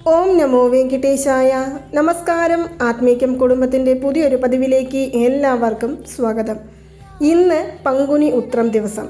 ഓം നമോ വെങ്കിട്ടേശായ. നമസ്കാരം. ആത്മീക്യം കുടുംബത്തിന്റെ പുതിയൊരു പതിവിലേക്ക് എല്ലാവർക്കും സ്വാഗതം. ഇന്ന് പങ്കുനി ഉത്രം ദിവസം.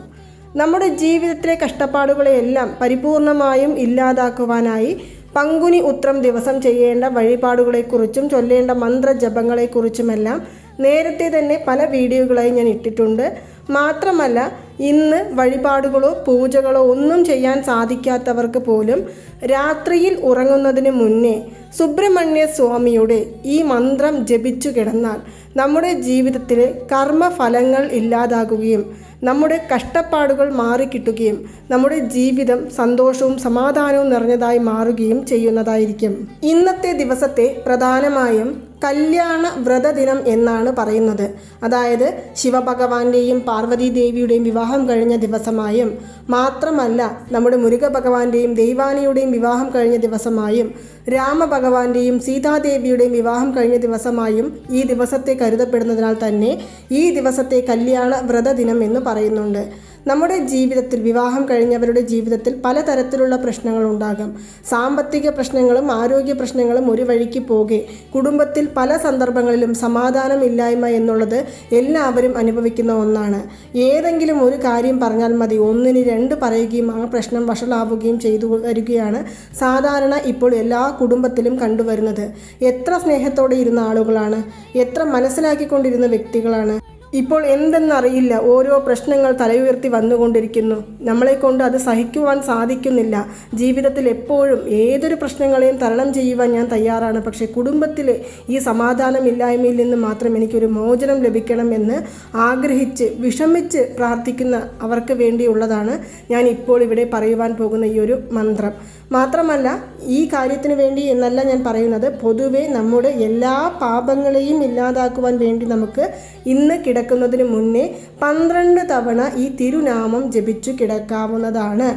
നമ്മുടെ ജീവിതത്തിലെ കഷ്ടപ്പാടുകളെയെല്ലാം പരിപൂർണമായും ഇല്ലാതാക്കുവാനായി പങ്കുനി ഉത്രം ദിവസം ചെയ്യേണ്ട വഴിപാടുകളെക്കുറിച്ചും ചൊല്ലേണ്ട മന്ത്രജപങ്ങളെക്കുറിച്ചുമെല്ലാം നേരത്തെ തന്നെ പല വീഡിയോകളായി ഞാൻ ഇട്ടിട്ടുണ്ട്. മാത്രമല്ല ഇന്ന് വഴിപാടുകളോ പൂജകളോ ഒന്നും ചെയ്യാൻ സാധിക്കാത്തവർക്ക് പോലും രാത്രിയിൽ ഉറങ്ങുന്നതിന് മുന്നേ സുബ്രഹ്മണ്യ സ്വാമിയുടെ ഈ മന്ത്രം ജപിച്ചു കിടന്നാൽ നമ്മുടെ ജീവിതത്തിലെ കർമ്മഫലങ്ങൾ ഇല്ലാതാകുകയും നമ്മുടെ കഷ്ടപ്പാടുകൾ മാറിക്കിട്ടുകയും നമ്മുടെ ജീവിതം സന്തോഷവും സമാധാനവും നിറഞ്ഞതായി മാറുകയും ചെയ്യുന്നതായിരിക്കും. ഇന്നത്തെ ദിവസത്തെ പ്രധാനമായും കല്യാണ വ്രതദിനം എന്നാണ് പറയുന്നത്. അതായത് ശിവഭഗവാന്റെയും പാർവതി ദേവിയുടെയും വിവാഹം കഴിഞ്ഞ ദിവസമായും മാത്രമല്ല നമ്മുടെ മുരുക ഭഗവാന്റെയും ദൈവാനിയുടെയും വിവാഹം കഴിഞ്ഞ ദിവസമായും രാമഭഗവാന്റെയും സീതാദേവിയുടെയും വിവാഹം കഴിഞ്ഞ ദിവസമായും ഈ ദിവസത്തെ കരുതപ്പെടുന്നതിനാൽ തന്നെ ഈ ദിവസത്തെ കല്യാണ വ്രതദിനം എന്ന് പറയുന്നുണ്ട്. നമ്മുടെ ജീവിതത്തിൽ വിവാഹം കഴിഞ്ഞവരുടെ ജീവിതത്തിൽ പലതരത്തിലുള്ള പ്രശ്നങ്ങൾ ഉണ്ടാകും. സാമ്പത്തിക പ്രശ്നങ്ങളും ആരോഗ്യ പ്രശ്നങ്ങളും ഒരു വഴിക്ക് പോകെ. കുടുംബത്തിൽ പല സന്ദർഭങ്ങളിലും സമാധാനമില്ലായ്മ എന്നുള്ളത് എല്ലാവരും അനുഭവിക്കുന്ന ഒന്നാണ്. ഏതെങ്കിലും ഒരു കാര്യം പറഞ്ഞാൽ മതി. ഒന്നിന് രണ്ട് പറയുകയും ആ പ്രശ്നം വഷളാവുകയും ചെയ്തു വരികയാണ് സാധാരണ ഇപ്പോൾ എല്ലാ കുടുംബത്തിലും കണ്ടുവരുന്നത്. എത്ര സ്നേഹത്തോടെ ഇരുന്ന ആളുകളാണ്? എത്ര മനസ്സിലാക്കിക്കൊണ്ടിരുന്ന വ്യക്തികളാണ്? ഇപ്പോൾ എന്തെന്നറിയില്ല. ഓരോ പ്രശ്നങ്ങൾ തലയുയർത്തി വന്നുകൊണ്ടിരിക്കുന്നു. നമ്മളെക്കൊണ്ട് അത് സഹിക്കുവാൻ സാധിക്കുന്നില്ല. ജീവിതത്തിൽ എപ്പോഴും ഏതൊരു പ്രശ്നങ്ങളെയും തരണം ചെയ്യുവാൻ ഞാൻ തയ്യാറാണ്. പക്ഷേ കുടുംബത്തിലെ ഈ സമാധാനമില്ലായ്മയിൽ നിന്ന് മാത്രം എനിക്കൊരു മോചനം ലഭിക്കണമെന്ന് ആഗ്രഹിച്ച് വിഷമിച്ച് പ്രാർത്ഥിക്കുന്ന അവർക്ക് വേണ്ടിയുള്ളതാണ് ഞാൻ ഇപ്പോൾ ഇവിടെ പറയുവാൻ പോകുന്ന ഈ ഒരു മന്ത്രം. മാത്രമല്ല ഈ കാര്യത്തിന് വേണ്ടി എന്നല്ല ഞാൻ പറയുന്നത്. പൊതുവെ നമ്മുടെ എല്ലാ പാപങ്ങളെയും ഇല്ലാതാക്കുവാൻ വേണ്ടി നമുക്ക് ഇന്ന് കിടക്കുന്നതിന് മുന്നേ പന്ത്രണ്ട് തവണ ഈ തിരുനാമം ജപിച്ചു കിടക്കാവുന്നതാണ്.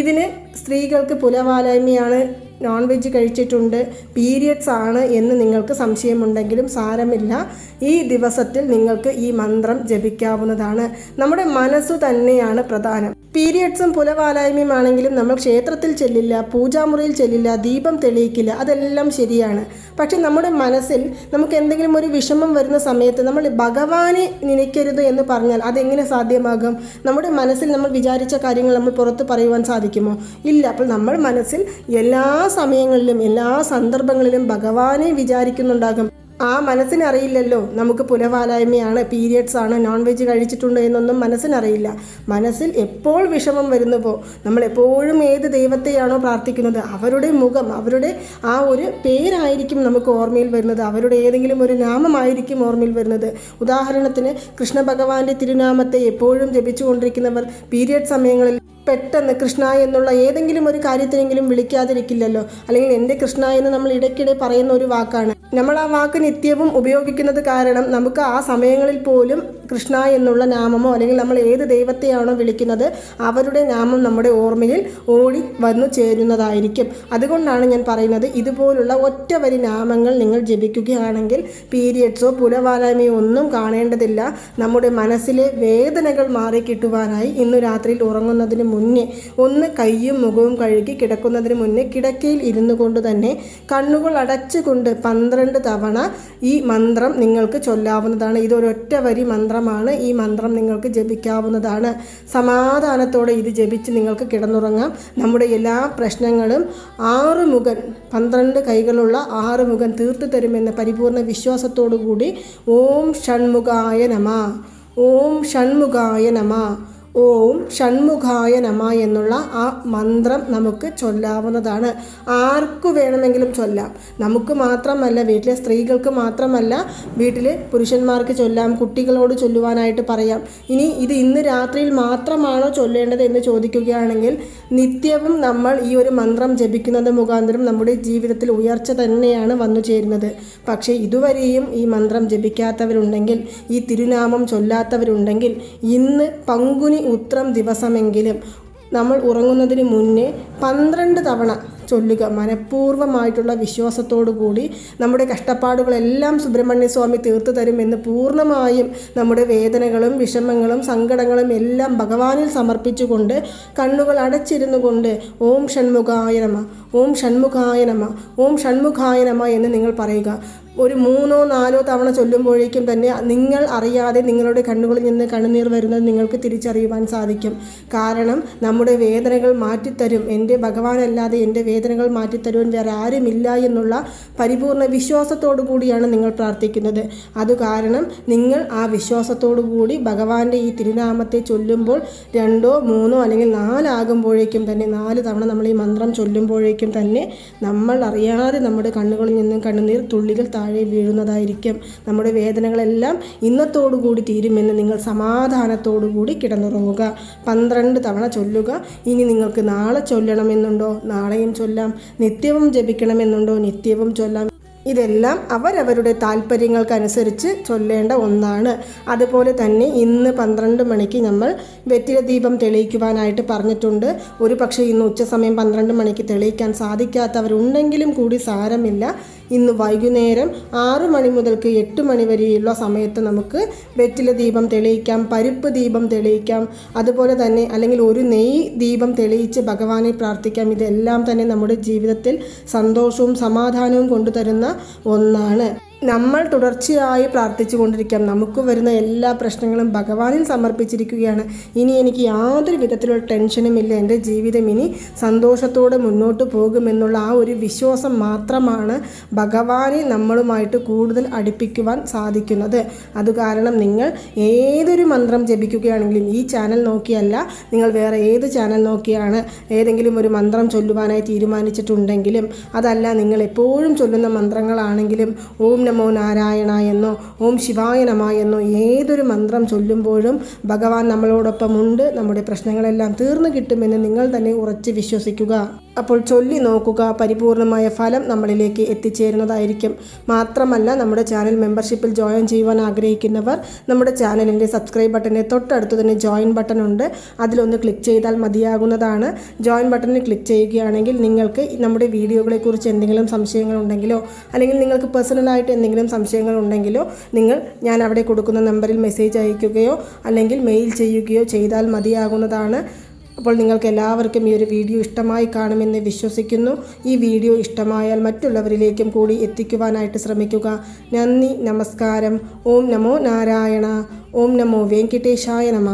ഇതിന് സ്ത്രീകൾക്ക് പുലവാലായ്മയാണ് നോൺ വെജ് കഴിച്ചിട്ടുണ്ട് പീരിയഡ്സ് ആണ് എന്ന് നിങ്ങൾക്ക് സംശയമുണ്ടെങ്കിലും സാരമില്ല. ഈ ദിവസത്തിൽ നിങ്ങൾക്ക് ഈ മന്ത്രം ജപിക്കാവുന്നതാണ്. നമ്മുടെ മനസ്സു തന്നെയാണ് പ്രധാനം. പീരിയഡ്സും പുലവാലായ്മയും ആണെങ്കിലും നമ്മൾ ക്ഷേത്രത്തിൽ ചെല്ലില്ല പൂജാമുറിയിൽ ചെല്ലില്ല ദീപം തെളിയിക്കില്ല അതെല്ലാം ശരിയാണ്. പക്ഷെ നമ്മുടെ മനസ്സിൽ നമുക്ക് എന്തെങ്കിലും ഒരു വിഷമം വരുന്ന സമയത്ത് നമ്മൾ ഭഗവാനെ നനയ്ക്കരുത് എന്ന് പറഞ്ഞാൽ അതെങ്ങനെ സാധ്യമാകും? നമ്മുടെ മനസ്സിൽ നമ്മൾ വിചാരിച്ച കാര്യങ്ങൾ നമ്മൾ പുറത്ത് പറയുവാൻ സാധിക്കുമോ? ഇല്ല അപ്പോൾ നമ്മൾ മനസ്സിൽ എല്ലാ സമയങ്ങളിലും എല്ലാ സന്ദർഭങ്ങളിലും ഭഗവാനെ വിചാരിക്കുന്നുണ്ടാകും. ആ മനസ്സിനറിയില്ലല്ലോ. നമുക്ക് പുലവാലായ്മയാണ് പീരിയഡ്സ് ആണ് നോൺ വെജ് കഴിച്ചിട്ടുണ്ട് എന്നൊന്നും മനസ്സിനറിയില്ല. മനസ്സിൽ എപ്പോൾ വിഷമം വരുന്നുവോ നമ്മൾ എപ്പോഴും ഏത് ദൈവത്തെയാണോ പ്രാർത്ഥിക്കുന്നത്? അവരുടെ മുഖം അവരുടെ ആ ഒരു പേരായിരിക്കും നമുക്ക് ഓർമ്മയിൽ വരുന്നത്. അവരുടെ ഏതെങ്കിലും ഒരു നാമമായിരിക്കും ഓർമ്മയിൽ വരുന്നത്. ഉദാഹരണത്തിന് കൃഷ്ണ ഭഗവാന്റെ തിരുനാമത്തെ എപ്പോഴും ജപിച്ചുകൊണ്ടിരിക്കുന്നവർ പീരിയഡ് സമയങ്ങളിൽ പെട്ടെന്ന് കൃഷ്ണ എന്നുള്ള ഏതെങ്കിലും ഒരു കാര്യത്തിനെങ്കിലും വിളിക്കാതിരിക്കില്ലല്ലോ. അല്ലെങ്കിൽ എന്റെ കൃഷ്ണ എന്ന് നമ്മൾ ഇടയ്ക്കിടെ പറയുന്ന ഒരു വാക്കാണ്. നമ്മൾ ആ വാക്ക് നിത്യവും ഉപയോഗിക്കുന്നത് കാരണം നമുക്ക് ആ സമയങ്ങളിൽ പോലും കൃഷ്ണ എന്നുള്ള നാമമോ അല്ലെങ്കിൽ നമ്മൾ ഏത് ദൈവത്തെയാണോ വിളിക്കുന്നത് അവരുടെ നാമം നമ്മുടെ ഓർമ്മയിൽ ഓടി വന്നു ചേരുന്നതായിരിക്കും. അതുകൊണ്ടാണ് ഞാൻ പറയുന്നത് ഇതുപോലുള്ള ഒറ്റ വരി നാമങ്ങൾ നിങ്ങൾ ജപിക്കുകയാണെങ്കിൽ പീരിയഡ്സോ പുലവാലായ്മയോ ഒന്നും കാണേണ്ടതില്ല. നമ്മുടെ മനസ്സിലെ വേദനകൾ മാറിക്കിട്ടുവാനായി ഇന്ന് രാത്രിയിൽ ഉറങ്ങുന്നതിന് മുന്നേ ഒന്ന് കൈയും മുഖവും കഴുകി കിടക്കുന്നതിന് മുന്നേ കിടക്കയിൽ ഇരുന്നു കൊണ്ട് തന്നെ കണ്ണുകൾ അടച്ചുകൊണ്ട് പന്ത്രണ്ട് തവണ ഈ മന്ത്രം നിങ്ങൾക്ക് ചൊല്ലാവുന്നതാണ്. ഇതൊരൊറ്റ വരി മന്ത്രമാണ്. ഈ മന്ത്രം നിങ്ങൾക്ക് ജപിക്കാവുന്നതാണ്. സമാധാനത്തോടെ ഇത് ജപിച്ച് നിങ്ങൾക്ക് കിടന്നുറങ്ങാം. നമ്മുടെ എല്ലാ പ്രശ്നങ്ങളും ആറ് മുഖൻ പന്ത്രണ്ട് കൈകളുള്ള ആറ് മുഖൻ തീർത്തു തരുമെന്ന പരിപൂർണ വിശ്വാസത്തോടു കൂടി ഓം ഷൺമുഖായ നമ. ഓം ഷൺമുഖായ നമ. ഓം ഷൺമുഖായ നമ എന്നുള്ള ആ മന്ത്രം നമുക്ക് ചൊല്ലാവുന്നതാണ്. ആർക്കു വേണമെങ്കിലും ചൊല്ലാം. നമുക്ക് മാത്രമല്ല വീട്ടിലെ സ്ത്രീകൾക്ക് മാത്രമല്ല വീട്ടിൽ പുരുഷന്മാർക്ക് ചൊല്ലാം കുട്ടികളോട് ചൊല്ലുവാനായിട്ട് പറയാം. ഇനി ഇത് ഇന്ന് രാത്രിയിൽ മാത്രമാണോ ചൊല്ലേണ്ടത് എന്ന് ചോദിക്കുകയാണെങ്കിൽ നിത്യവും നമ്മൾ ഈ ഒരു മന്ത്രം ജപിക്കുന്നത് മുഖാന്തരം നമ്മുടെ ജീവിതത്തിൽ ഉയർച്ച തന്നെയാണ് വന്നു ചേരുന്നത്. പക്ഷേ ഇതുവരെയും ഈ മന്ത്രം ജപിക്കാത്തവരുണ്ടെങ്കിൽ ഈ തിരുനാമം ചൊല്ലാത്തവരുണ്ടെങ്കിൽ ഇന്ന് പങ്കുനി ഉത്രം ദിവസമെങ്കിലും നമ്മൾ ഉറങ്ങുന്നതിന് മുന്നേ പന്ത്രണ്ട് തവണ ചൊല്ലുക. മനഃപൂർവമായിട്ടുള്ള വിശ്വാസത്തോടു കൂടി നമ്മുടെ കഷ്ടപ്പാടുകളെല്ലാം സുബ്രഹ്മണ്യ സ്വാമി തീർത്തു തരുമെന്ന് പൂർണമായും നമ്മുടെ വേദനകളും വിഷമങ്ങളും സങ്കടങ്ങളും എല്ലാം ഭഗവാനിൽ സമർപ്പിച്ചുകൊണ്ട് കണ്ണുകൾ അടച്ചിരുന്നു കൊണ്ട് ഓം ഷൺമുഖായ നമ ഓം ഷൺമുഖായ നമ ഓം ഷൺമുഖായ നമ എന്ന് നിങ്ങൾ പറയുക. ഒരു മൂന്നോ നാലോ തവണ ചൊല്ലുമ്പോഴേക്കും തന്നെ നിങ്ങൾ അറിയാതെ നിങ്ങളുടെ കണ്ണുകളിൽ നിന്ന് കണ്ണുനീർ വരുന്നത് നിങ്ങൾക്ക് തിരിച്ചറിയുവാൻ സാധിക്കും. കാരണം നമ്മുടെ വേദനകൾ മാറ്റിത്തരും. എന്റെ ഭഗവാനല്ലാതെ എന്റെ വേദനകൾ മാറ്റിത്തരുവാൻ വേറെ ആരുമില്ല എന്നുള്ള പരിപൂർണ വിശ്വാസത്തോടു കൂടിയാണ് നിങ്ങൾ പ്രാർത്ഥിക്കുന്നത്. അത് കാരണം നിങ്ങൾ ആ വിശ്വാസത്തോടു കൂടി ഭഗവാന്റെ ഈ തിരുനാമത്തെ ചൊല്ലുമ്പോൾ രണ്ടോ മൂന്നോ അല്ലെങ്കിൽ നാലാകുമ്പോഴേക്കും തന്നെ നാല് തവണ നമ്മൾ ഈ മന്ത്രം ചൊല്ലുമ്പോഴേക്കും തന്നെ നമ്മൾ അറിയാതെ നമ്മുടെ കണ്ണുകളിൽ നിന്നും കണ്ണുനീർ തുള്ളികൾ താഴെ വീഴുന്നതായിരിക്കും. നമ്മുടെ വേദനകളെല്ലാം ഇന്നത്തോടുകൂടി തീരുമെന്ന് നിങ്ങൾ സമാധാനത്തോടുകൂടി കിടന്നുറങ്ങുക. പന്ത്രണ്ട് തവണ ചൊല്ലുക. ഇനി നിങ്ങൾക്ക് നാളെ ചൊല്ലണമെന്നുണ്ടോ? നാളെയും ചൊല്ലാം. നിത്യവും ജപിക്കണമെന്നുണ്ടോ? നിത്യവും ചൊല്ലാം. ഇതെല്ലാം അവരവരുടെ താല്പര്യങ്ങൾക്കനുസരിച്ച് ചൊല്ലേണ്ട ഒന്നാണ്. അതുപോലെ തന്നെ ഇന്ന് പന്ത്രണ്ട് മണിക്ക് നമ്മൾ വെറ്റില ദീപം തെളിയിക്കുവാനായിട്ട് പറഞ്ഞിട്ടുണ്ട്. ഒരു പക്ഷേ ഇന്ന് ഉച്ചസമയം പന്ത്രണ്ട് മണിക്ക് തെളിയിക്കാൻ സാധിക്കാത്തവരുണ്ടെങ്കിലും കൂടി സാരമില്ല. ഇന്ന് വൈകുന്നേരം ആറ് മണി മുതൽക്ക് എട്ട് മണി വരെയുള്ള സമയത്ത് നമുക്ക് വെറ്റില ദീപം തെളിയിക്കാം പരിപ്പ് ദീപം തെളിയിക്കാം അതുപോലെ തന്നെ അല്ലെങ്കിൽ ഒരു നെയ് ദീപം തെളിയിച്ച് ഭഗവാനെ പ്രാർത്ഥിക്കാം. ഇതെല്ലാം തന്നെ നമ്മുടെ ജീവിതത്തിൽ സന്തോഷവും സമാധാനവും കൊണ്ടുതരുന്ന ഒന്നാണ്. നമ്മൾ തുടർച്ചയായി പ്രാർത്ഥിച്ചു കൊണ്ടിരിക്കാം നമുക്ക് വരുന്ന എല്ലാ പ്രശ്നങ്ങളും ഭഗവാനിൽ സമർപ്പിച്ചിരിക്കുകയാണ്. ഇനി എനിക്ക് യാതൊരു വിധത്തിലുള്ള ടെൻഷനും ഇല്ല. എന്റെ ജീവിതം ഇനി സന്തോഷത്തോടെ മുന്നോട്ട് പോകുമെന്നുള്ള ആ ഒരു വിശ്വാസം മാത്രമാണ് ഭഗവാനെ നമ്മളുമായിട്ട് കൂടുതൽ അടുപ്പിക്കുവാൻ സാധിക്കുന്നത്. അത് കാരണം നിങ്ങൾ ഏതൊരു മന്ത്രം ജപിക്കുകയാണെങ്കിലും ഈ ചാനൽ നോക്കിയല്ല നിങ്ങൾ വേറെ ഏത് ചാനൽ നോക്കിയാണ് ഏതെങ്കിലും ഒരു മന്ത്രം ചൊല്ലുവാനായി തീരുമാനിച്ചിട്ടുണ്ടെങ്കിലും അതല്ല നിങ്ങൾ എപ്പോഴും ചൊല്ലുന്ന മന്ത്രങ്ങളാണെങ്കിലും ഓം നമോ നാരായണ എന്നോ ഓം ശിവായ നമ എന്നോ ഏതൊരു മന്ത്രം ചൊല്ലുമ്പോഴും ഭഗവാൻ നമ്മളോടൊപ്പം ഉണ്ട് നമ്മുടെ പ്രശ്നങ്ങളെല്ലാം തീർന്നു കിട്ടുമെന്ന് നിങ്ങൾ തന്നെ ഉറച്ച് വിശ്വസിക്കുക. അപ്പോൾ ചൊല്ലി നോക്കുക. പരിപൂർണമായ ഫലം നമ്മളിലേക്ക് എത്തിച്ചേരുന്നതായിരിക്കും. മാത്രമല്ല നമ്മുടെ ചാനൽ മെമ്പർഷിപ്പിൽ ജോയിൻ ചെയ്യുവാൻ ആഗ്രഹിക്കുന്നവർ നമ്മുടെ ചാനലിന്റെ സബ്സ്ക്രൈബ് ബട്ടനെ തൊട്ടടുത്ത് തന്നെ ജോയിൻ ബട്ടൺ ഉണ്ട്. അതിലൊന്ന് ക്ലിക്ക് ചെയ്താൽ മതിയാകുന്നതാണ്. ജോയിൻ ബട്ടണിൽ ക്ലിക്ക് ചെയ്യുകയാണെങ്കിൽ നിങ്ങൾക്ക് നമ്മുടെ വീഡിയോകളെക്കുറിച്ച് എന്തെങ്കിലും സംശയങ്ങളുണ്ടെങ്കിലോ അല്ലെങ്കിൽ നിങ്ങൾക്ക് പേഴ്സണലായിട്ട് എന്തെങ്കിലും സംശയങ്ങളുണ്ടെങ്കിലോ നിങ്ങൾ ഞാൻ അവിടെ കൊടുക്കുന്ന നമ്പറിൽ മെസ്സേജ് അയക്കുകയോ അല്ലെങ്കിൽ മെയിൽ ചെയ്യുകയോ ചെയ്താൽ മതിയാകുന്നതാണ്. അപ്പോൾ നിങ്ങൾക്ക് എല്ലാവർക്കും ഈ ഒരു വീഡിയോ ഇഷ്ടമായി കാണുമെന്ന് വിശ്വസിക്കുന്നു. ഈ വീഡിയോ ഇഷ്ടമായാൽ മറ്റുള്ളവരിലേക്കും കൂടി എത്തിക്കുവാനായിട്ട് ശ്രമിക്കുക. നന്ദി നമസ്കാരം. ഓം നമോ നാരായണ. ഓം നമോ വെങ്കിട്ടേശായ നമ.